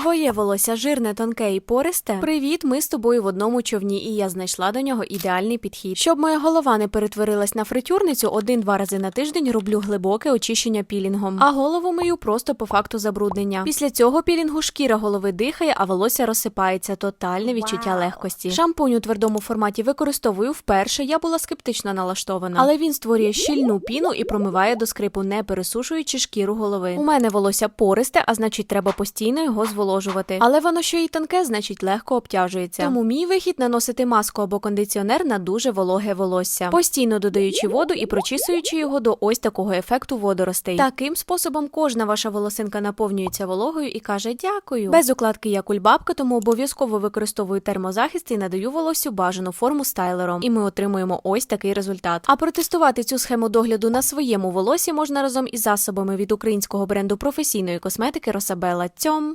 Твоє волосся жирне, тонке і пористе. Привіт, ми з тобою в одному човні, і я знайшла до нього ідеальний підхід. Щоб моя голова не перетворилась на фритюрницю, один-два рази на тиждень роблю глибоке очищення пілінгом, а голову мию просто по факту забруднення. Після цього пілінгу шкіра голови дихає, а волосся розсипається. Тотальне відчуття легкості. Шампунь у твердому форматі використовую вперше. Я була скептично налаштована, але він створює щільну піну і промиває до скрипу, не пересушуючи шкіру голови. У мене волосся пористе, а значить, треба постійно його зволожувати. Але воно що і тонке, значить легко обтяжується. Тому мій вихід наносити маску або кондиціонер на дуже вологе волосся, постійно додаючи воду і прочісуючи його до ось такого ефекту водоростей. Таким способом кожна ваша волосинка наповнюється вологою і каже дякую. Без укладки я кульбабка, тому обов'язково використовую термозахист і надаю волоссю бажану форму стайлером. І ми отримуємо ось такий результат. А протестувати цю схему догляду на своєму волосі можна разом із засобами від українського бренду професійної косметики Росабела Цьом.